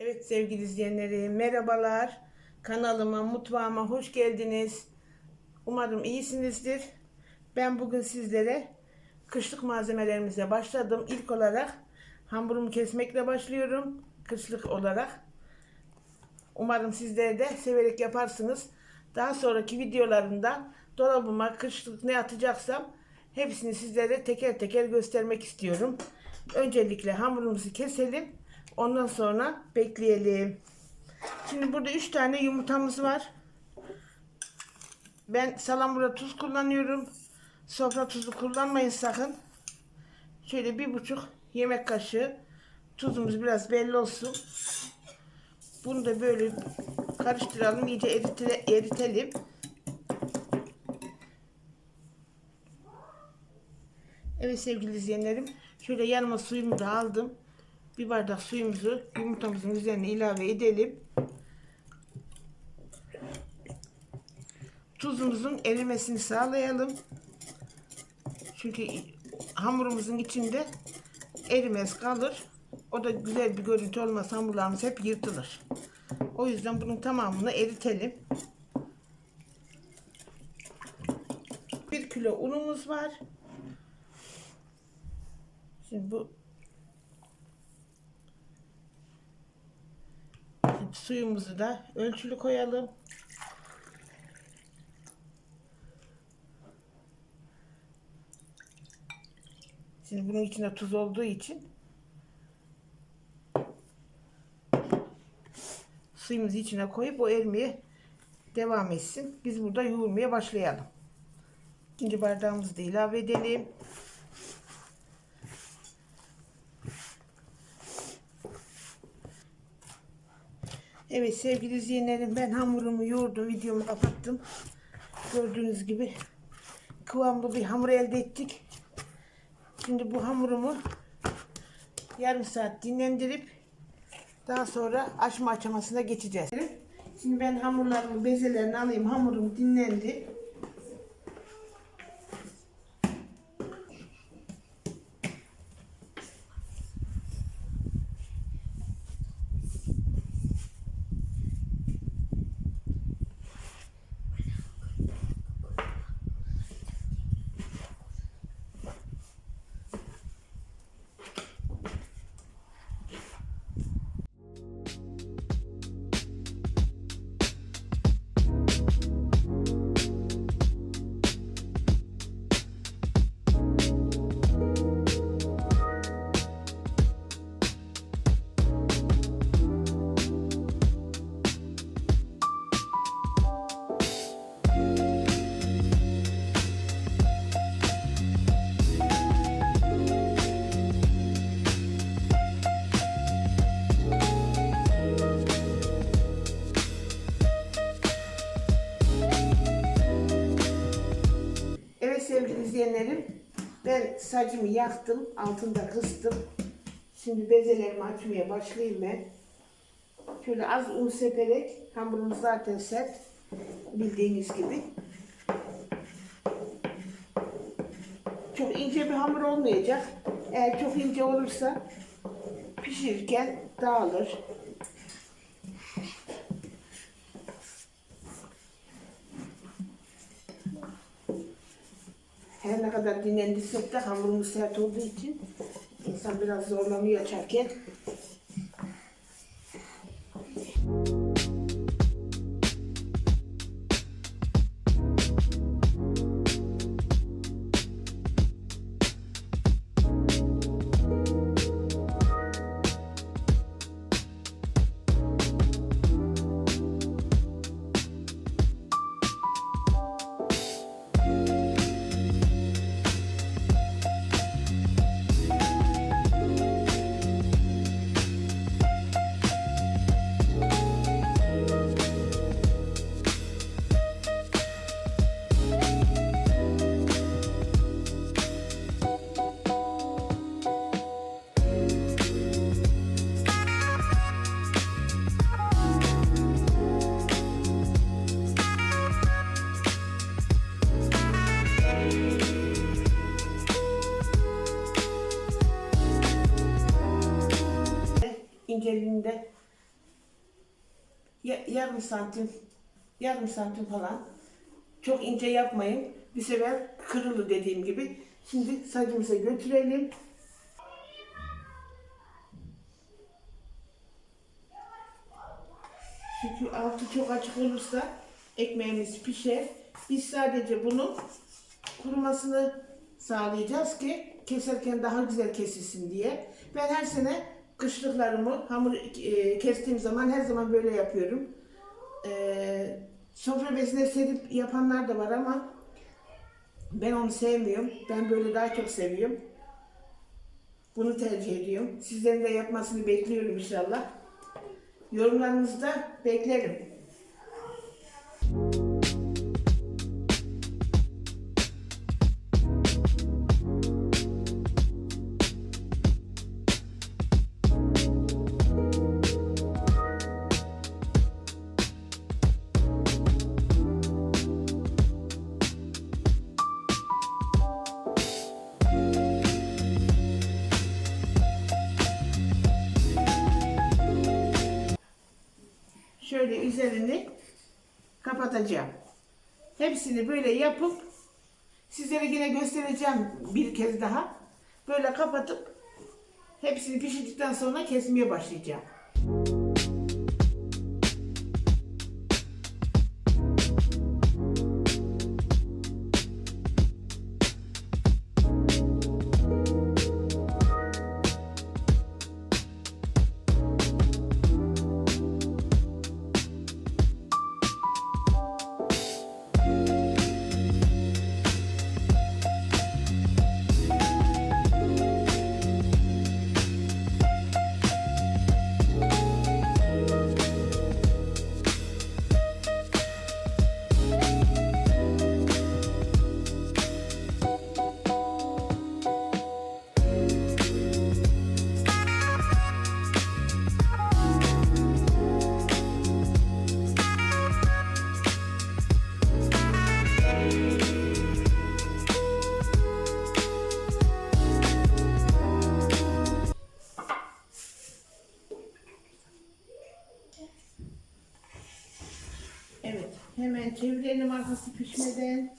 Evet sevgili izleyenlerim merhabalar. Kanalıma, mutfağıma hoş geldiniz. Umarım iyisinizdir. Ben bugün sizlere kışlık malzemelerimize başladım. İlk olarak hamurumu kesmekle başlıyorum. Kışlık olarak. Umarım sizler de severek yaparsınız. Daha sonraki videolarımda dolabıma kışlık ne atacaksam hepsini sizlere teker teker göstermek istiyorum. Öncelikle hamurumuzu keselim. Ondan sonra bekleyelim. Şimdi burada 3 tane yumurtamız var. Ben salamura tuz kullanıyorum. Sofra tuzu kullanmayın sakın. Şöyle bir buçuk yemek kaşığı tuzumuz biraz belli olsun. Bunu da böyle karıştıralım. iyice eritile, eritelim. Evet sevgili izleyenlerim. Şöyle yanıma suyumu da aldım. Bir bardak suyumuzu yumurtamızın üzerine ilave edelim. Tuzumuzun erimesini sağlayalım. Çünkü hamurumuzun içinde erimez kalır. O da güzel bir görüntü olmaz. Hamurlarımız hep yırtılır. O yüzden bunun tamamını eritelim. Bir kilo unumuz var. Şimdi bu suyumuzu da ölçülü koyalım. Şimdi bunun içinde tuz olduğu için suyumuzu içine koyup o erimeye devam etsin. Biz burada yoğurmaya başlayalım. İkinci bardağımızı da ilave edelim. Evet sevgili izleyenlerim ben hamurumu yoğurdum videomu kapattım. Gördüğünüz gibi kıvamlı bir hamur elde ettik. Şimdi bu hamurumu yarım saat dinlendirip daha sonra açma aşamasına geçeceğiz. Şimdi ben hamurlarımı bezelerini alayım. Hamurum dinlendi. İzleyenlerim, ben sacımı yaktım, altında kıstım. Şimdi bezelerimi açmaya başlayayım ben. Şöyle az un seperek, hamurumuz zaten sert, bildiğiniz gibi. Çok ince bir hamur olmayacak. Eğer çok ince olursa pişirirken dağılır. Kadar dinlendirsek de hamurumuz sert olduğu için insan biraz zorlanıyor açarken. inceliğinde ya- yarım santim, yarım santim falan. Çok ince yapmayın. Bir sefer kırılır dediğim gibi. Şimdi sacımıza götürelim. Çünkü altı çok açık olursa ekmeğimiz pişer. Biz sadece bunun kurumasını sağlayacağız ki keserken daha güzel kesilsin diye. Ben her sene kışlıklarımı hamur e, kestiğim zaman her zaman böyle yapıyorum. E, sofra bezine serip yapanlar da var ama ben onu sevmiyorum. Ben böyle daha çok seviyorum. Bunu tercih ediyorum. Sizlerin de yapmasını bekliyorum inşallah. Yorumlarınızı da beklerim. Şöyle üzerini kapatacağım. Hepsini böyle yapıp sizlere yine göstereceğim bir kez daha. Böyle kapatıp hepsini pişirdikten sonra kesmeye başlayacağım. Hemen çevirelim arkası pişmeden.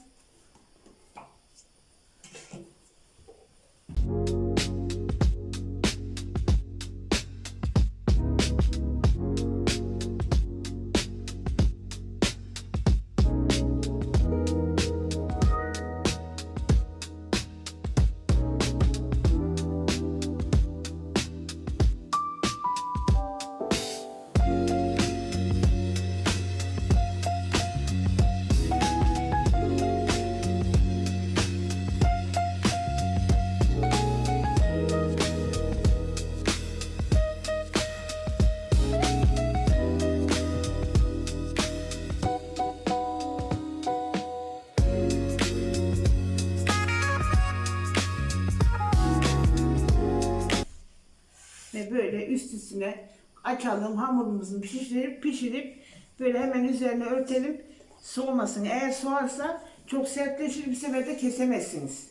Ve böyle üst üstüne açalım hamurumuzu pişirip pişirip böyle hemen üzerine örtelim soğumasın. Eğer soğarsa çok sertleşir bir sefer de kesemezsiniz.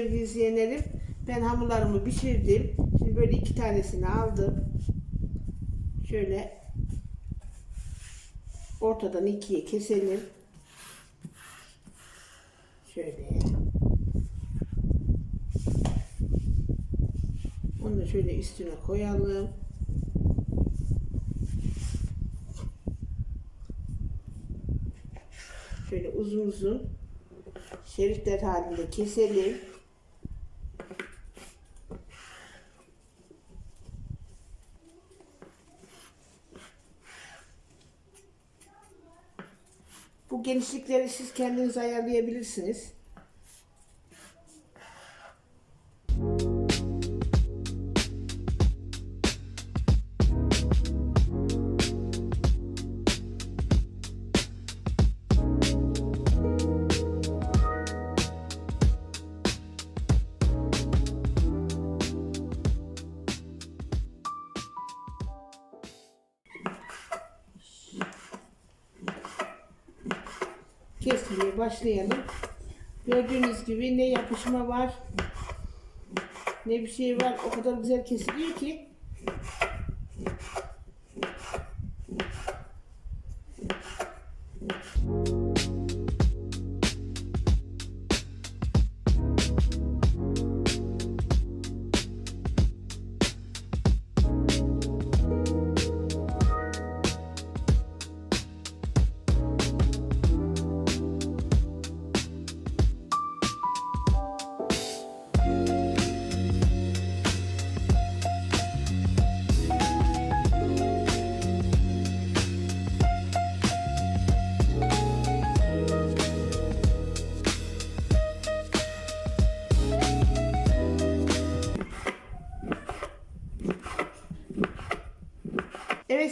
Sevgili izleyenlerim ben hamurlarımı pişirdim. Şimdi böyle iki tanesini aldım. Şöyle ortadan ikiye keselim. Şöyle. Onu da şöyle üstüne koyalım. Şöyle uzun uzun şeritler halinde keselim. Bu genişlikleri siz kendiniz ayarlayabilirsiniz. Kesmeye başlayalım. Gördüğünüz gibi ne yapışma var ne bir şey var. O kadar güzel kesiliyor ki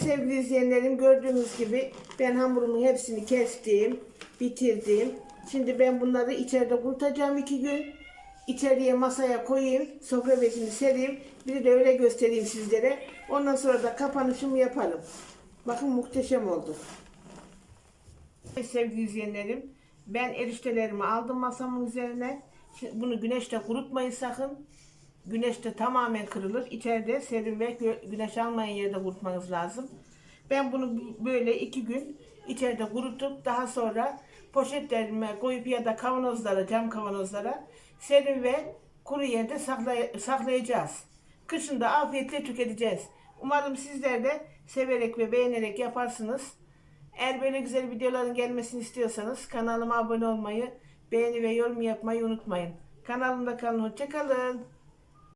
Sevgili izleyenlerim gördüğünüz gibi ben hamurumun hepsini kestim, bitirdim. Şimdi ben bunları içeride kurutacağım iki gün. İçeriye masaya koyayım, sofra bezini sereyim. Bir de öyle göstereyim sizlere. Ondan sonra da kapanışımı yapalım. Bakın muhteşem oldu. Sevgili izleyenlerim, ben eriştelerimi aldım masamın üzerine. Şimdi bunu güneşte kurutmayın sakın. Güneşte tamamen kırılır. İçeride serin ve güneş almayan yerde kurutmanız lazım. Ben bunu böyle iki gün içeride kurutup daha sonra poşetlerime koyup ya da kavanozlara, cam kavanozlara serin ve kuru yerde saklay- saklayacağız. Kışın da afiyetle tüketeceğiz. Umarım sizler de severek ve beğenerek yaparsınız. Eğer böyle güzel videoların gelmesini istiyorsanız kanalıma abone olmayı, beğeni ve yorum yapmayı unutmayın. Kanalımda kalın, hoşça kalın.